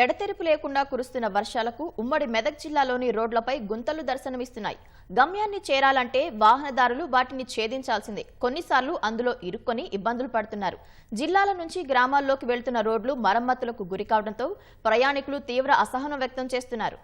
ఎడతెరిపి లేకుండా కురుస్తున్న వర్షాలకు ఉమ్మడి మెదక్ జిల్లాలోని రోడ్లపై గుంతలు దర్శనమిస్తున్నాయి. గమ్యాన్ని చేరాలంటే వాహనదారులు వాటిని ఛేదించాల్సిందే. కొన్నిసార్లు అందులో ఇరుక్కొని ఇబ్బందులు పడుతున్నారు. జిల్లాల నుంచి గ్రామాల్లోకి వెళ్తున్న రోడ్లు మరమ్మతులకు గురికావడంతో ప్రయాణికులు తీవ్ర అసహనం వ్యక్తం చేస్తున్నారు.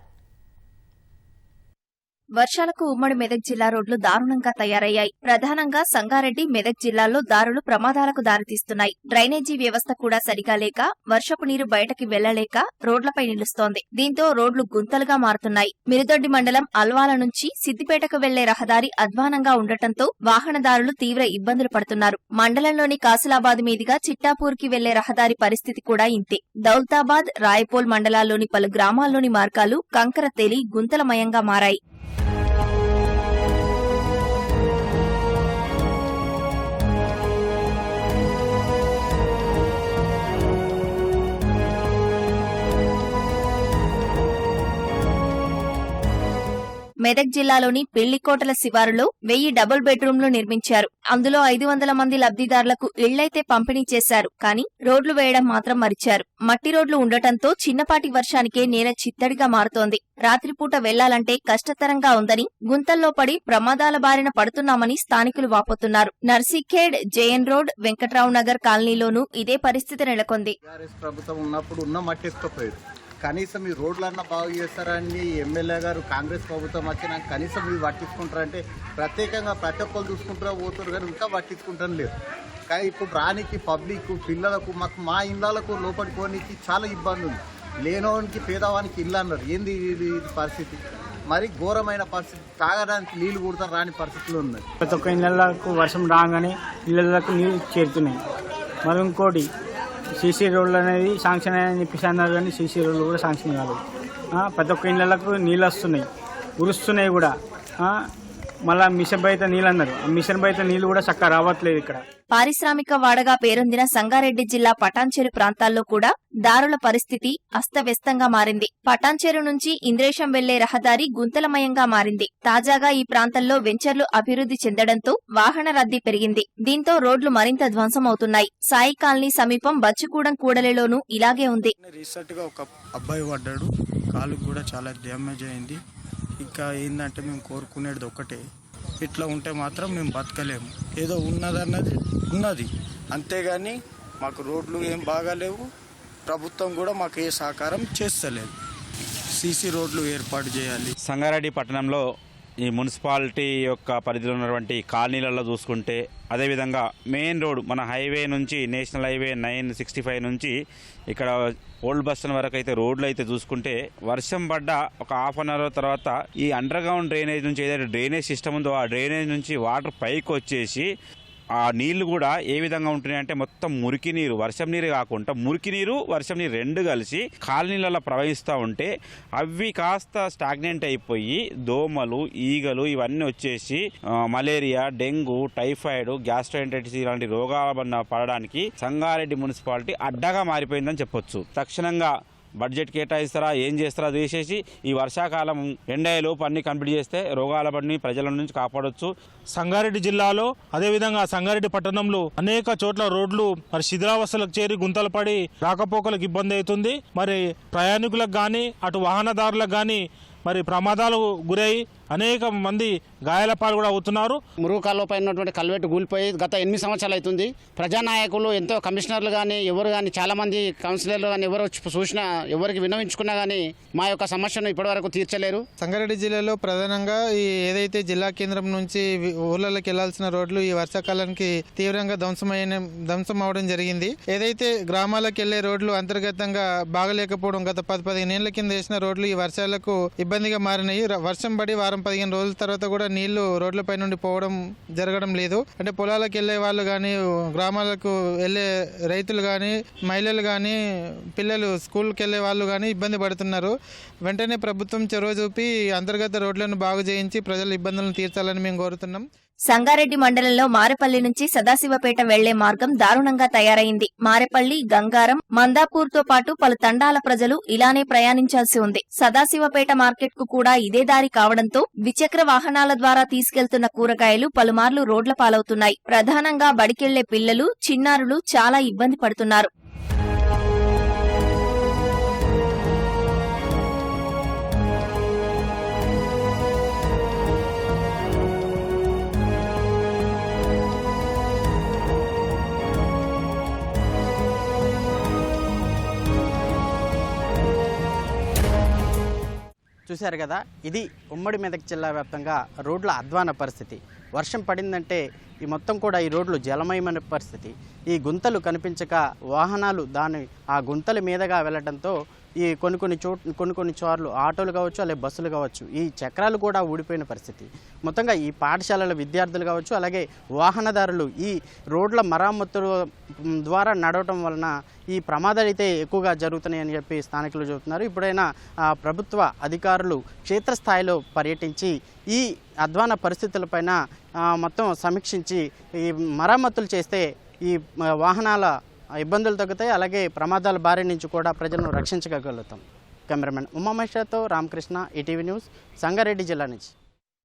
వర్షాలకు ఉమ్మడి మెదక్ జిల్లా రోడ్లు దారుణంగా తయారయ్యాయి. ప్రధానంగా సంగారెడ్డి మెదక్ జిల్లాల్లో దారులు ప్రమాదాలకు దారితీస్తున్నాయి. డ్రైనేజీ వ్యవస్థ కూడా సరిగా లేక వర్షపు నీరు బయటకి వెళ్ళలేక రోడ్లపై నిలుస్తోంది. దీంతో రోడ్లు గుంతలుగా మారుతున్నాయి. మిరుదొడ్డి మండలం అల్వాల నుంచి సిద్దిపేటకు వెళ్ళే రహదారి అధ్వానంగా ఉండటంతో వాహనదారులు తీవ్ర ఇబ్బందులు పడుతున్నారు. మండలంలోని కాసిలాబాద్ మీదుగా చిట్టాపూర్కి వెళ్ళే రహదారి పరిస్థితి కూడా ఇంతే. దౌల్తాబాద్ రాయపోల్ మండలాల్లోని పలు గ్రామాల్లోని మార్గాలు కంకర తేలి గుంతలమయంగా మారాయి. మెదక్ జిల్లాలోని పెళ్ళికోటల శివారులో వెయ్యి డబుల్ బెడ్రూమ్లు నిర్మించారు. అందులో ఐదు వందల మంది లబ్ధిదారులకు ఇళ్ళైతే పంపిణీ చేశారు. కానీ రోడ్లు వేయడం మాత్రం మరిచారు. మట్టి రోడ్లు ఉండటంతో చిన్నపాటి వర్షానికే నేల చిత్తడిగా మారుతోంది. రాత్రిపూట వెళ్ళాలంటే కష్టతరంగా ఉందని గుంతల్లో పడి ప్రమాదాల బారిన పడుతున్నామని స్థానికులు వాపోతున్నారు. నర్సీఖేడ్ జేఎన్ రోడ్ వెంకట్రావు నగర్ కాలనీలోనూ ఇదే పరిస్థితి నెలకొంది. ప్రభుత్వం ఉన్నప్పుడు ఉన్న కనీసం ఈ రోడ్లన్నా బాగు చేస్తారని ఎమ్మెల్యే గారు కాంగ్రెస్ ప్రభుత్వం వచ్చినాక కనీసం ఇవి పట్టించుకుంటారంటే ప్రత్యేకంగా ప్రతి ఒక్కరు చూసుకుంటారా పోతారు కానీ ఇంకా పట్టించుకుంటారు లేదు. కానీ ఇప్పుడు రానికి పబ్లిక్ పిల్లలకు మాకు మా ఇళ్ళకు లోపలికి పోనీకి చాలా ఇబ్బంది ఉంది. లేనోనికి పేదవానికి ఇల్లు అన్నారు. ఏంది ఇది పరిస్థితి? మరి ఘోరమైన పరిస్థితి. తాగడానికి నీళ్ళు కూడా రాని పరిస్థితులు ఉన్నాయి ప్రతి ఒక్క ఇళ్ళకు వర్షం రాగానే ఇళ్ళకు నీళ్ళు చేరుతున్నాయి. మరి ఇంకోటి సీసీ రోడ్లు అనేది శాంక్షన్ అని చెప్పేసి అన్నారు కానీ సీసీ రోడ్లు కూడా శాంక్షన్ కాలేదు. ప్రతి ఒక్క ఇళ్ళకు నీళ్ళు వస్తున్నాయి. ఉరుస్తున్నాయి కూడా. మళ్ళా మిషన్ బయట నీళ్ళు అన్నారు ఆ మిషన్ బయట నీళ్ళు కూడా చక్కగా రావట్లేదు ఇక్కడ. పారిశ్రామిక వాడగా పేరొందిన సంగారెడ్డి జిల్లా పటాన్చెరు ప్రాంతాల్లో కూడా దారుల పరిస్థితి అస్తవ్యస్తంగా మారింది. పటాన్చెరు నుంచి ఇంద్రేశం వెళ్ళే రహదారి గుంతలమయంగా మారింది. తాజాగా ఈ ప్రాంతంలో వెంచర్లు అభివృద్ధి చెందడంతో వాహన రద్దీ పెరిగింది. దీంతో రోడ్లు మరింత ధ్వంసమవుతున్నాయి. సాయి కాలనీ సమీపం బచ్చుకూడం కూడలిలోనూ ఇలాగే ఉంది. రీసెంట్గా ఒక అబ్బాయి పడ్డాడు. కాలుకు కూడా చాలా డ్యామేజ్ అయింది. ఇంకా ఏంటంటే మేము కోరుకునేది ఒకటే ఇట్లా ఉంటే మాత్రం మేము బతకలేము. ఏదో ఉన్నదన్నది ఉన్నది. అంతేగాని మాకు రోడ్లు ఏం బాగాలేవు. ప్రభుత్వం కూడా మాకు ఏ సహకారం చేస్తలేదు. సీసీ రోడ్లు ఏర్పాటు చేయాలి. సంగారెడ్డి పట్టణంలో ఈ మున్సిపాలిటీ యొక్క పరిధిలో ఉన్నటువంటి కాలనీలలో చూసుకుంటే అదేవిధంగా మెయిన్ రోడ్ మన హైవే నుంచి national highway nine sixty five నుంచి ఇక్కడ ఓల్డ్ బస్ స్టాండ్ వరకు అయితే రోడ్లు అయితే చూసుకుంటే వర్షం పడ్డ ఒక హాఫ్ అన్ అవర్ తర్వాత ఈ అండర్ గ్రౌండ్ డ్రైనేజ్ నుంచి ఏదైతే డ్రైనేజ్ సిస్టమ్ ఉందో ఆ డ్రైనేజ్ నుంచి వాటర్ పైకి వచ్చేసి ఆ నీళ్ళు కూడా ఏ విధంగా ఉంటున్నాయి అంటే మొత్తం మురికి నీరు వర్షం నీరు కాకుండా మురికి నీరు వర్షం నీరు రెండు కలిసి కాలనీలలో ప్రవహిస్తూ ఉంటే అవి కాస్త స్టాగ్నెంట్ అయిపోయి దోమలు ఈగలు ఇవన్నీ వచ్చేసి మలేరియా డెంగ్యూ టైఫాయిడ్ గ్యాస్ట్రైంటైటిస్ ఇలాంటి రోగాల పడడానికి సంగారెడ్డి మున్సిపాలిటీ అడ్డగా మారిపోయిందని చెప్పొచ్చు. తక్షణంగా బడ్జెట్ కేటాయిస్తారా ఏం చేస్తారా తీసేసి ఈ వర్షాకాలం ఎండయ్యేలోపు అన్ని కంప్లీట్ చేస్తే రోగాల పడిని ప్రజల నుంచి కాపాడొచ్చు. సంగారెడ్డి జిల్లాలో అదేవిధంగా సంగారెడ్డి పట్టణంలో అనేక చోట్ల రోడ్లు మరి శిథిలావస్థలకు చేరి గుంతలు పడి రాకపోకలకు ఇబ్బంది అవుతుంది. మరి ప్రయాణికులకు కానీ అటు వాహనదారులకు కానీ మరి ప్రమాదాలు గురై అనేక మంది గాయాల పాలు కూడా అవుతున్నారు మురుగు పైన ఉన్నటువంటి కల్వెట్టు కూలిపోయి గత ఎనిమిది సంవత్సరాలు అవుతుంది. ప్రజానాయకులు ఎంతో కమిషనర్లు కానీ ఎవరు కానీ చాలా మంది కౌన్సిలర్లు కానీ ఎవరు వచ్చి చూసినా ఎవరికి విన్నవించుకున్నా కానీ మా యొక్క సమస్యను ఇప్పటివరకు తీర్చలేరు. సంగారెడ్డి జిల్లాలో ప్రధానంగా ఈ ఏదైతే జిల్లా కేంద్రం నుంచి ఊర్లలోకి వెళ్ళాల్సిన రోడ్లు ఈ వర్షాకాలానికి తీవ్రంగా ధ్వంసమైన ధ్వంసం అవడం జరిగింది. ఏదైతే గ్రామాలకు వెళ్ళే రోడ్లు అంతర్గతంగా బాగలేకపోవడం గత పది పదిహేను ఏళ్ళ కింద వేసిన రోడ్లు ఈ వర్షాలకు ఇబ్బందిగా మారినాయి. వర్షం పడి వారం పదిహేను రోజుల తర్వాత కూడా నీళ్ళు రోడ్లపై నుండి పోవడం జరగడం లేదు. అంటే పొలాలకు వెళ్ళే వాళ్ళు కానీ గ్రామాలకు వెళ్ళే రైతులు కానీ మహిళలు కానీ పిల్లలు స్కూల్కి వెళ్ళే వాళ్ళు కానీ ఇబ్బంది పడుతున్నారు. వెంటనే ప్రభుత్వం చొరవ చూపి అంతర్గత రోడ్లను బాగు చేయించి ప్రజల ఇబ్బందులను తీర్చాలని మేము కోరుతున్నాం. సంగారెడ్డి మండలంలో మారెపల్లి నుంచి సదాశివపేట వెళ్ళే మార్గం దారుణంగా తయారైంది. మారెపల్లి గంగారం మందాపూర్తో పాటు పలు తండాల ప్రజలు ఇలానే ప్రయాణించాల్సి ఉంది. సదాశివపేట మార్కెట్కు కూడా ఇదే దారి కావడంతో ద్విచక్ర వాహనాల ద్వారా తీసుకెళ్తున్న కూరగాయలు పలుమార్లు రోడ్ల పాలవుతున్నాయి. ప్రధానంగా బడికెళ్ళే పిల్లలు చిన్నారులు చాలా ఇబ్బంది పడుతున్నారు. చూశారు కదా ఇది ఉమ్మడి మెదక్ జిల్లా వ్యాప్తంగా రోడ్ల అధ్వాన పరిస్థితి. వర్షం పడిందంటే ఈ మొత్తం కూడా ఈ రోడ్లు జలమయమైన పరిస్థితి. ఈ గుంతలు కనిపించక వాహనాలు దాని ఆ గుంతల మీదగా వెళ్ళడంతో ఈ కొన్ని కొన్ని చోట్ కొన్ని కొన్ని చోర్లు ఆటోలు కావచ్చు అలాగే బస్సులు కావచ్చు ఈ చక్రాలు కూడా ఊడిపోయిన పరిస్థితి. మొత్తంగా ఈ పాఠశాలల విద్యార్థులు కావచ్చు అలాగే వాహనదారులు ఈ రోడ్ల మరమ్మతుల ద్వారా నడవటం వలన ఈ ప్రమాదాలు అయితే ఎక్కువగా జరుగుతున్నాయని చెప్పి స్థానికులు చెబుతున్నారు. ఇప్పుడైనా ప్రభుత్వ అధికారులు క్షేత్రస్థాయిలో పర్యటించి ఈ అధ్వాన పరిస్థితులపైన మొత్తం సమీక్షించి ఈ మరమ్మతులు చేస్తే ఈ వాహనాల ఇబ్బందులు తగ్గుతాయి. అలాగే ప్రమాదాల బారి నుంచి కూడా ప్రజలను రక్షించగలుగుతాం. కెమెరామెన్ ఉమామేశ్వర్తో రామకృష్ణ ఈటీవీ న్యూస్ సంగారెడ్డి జిల్లా నుంచి.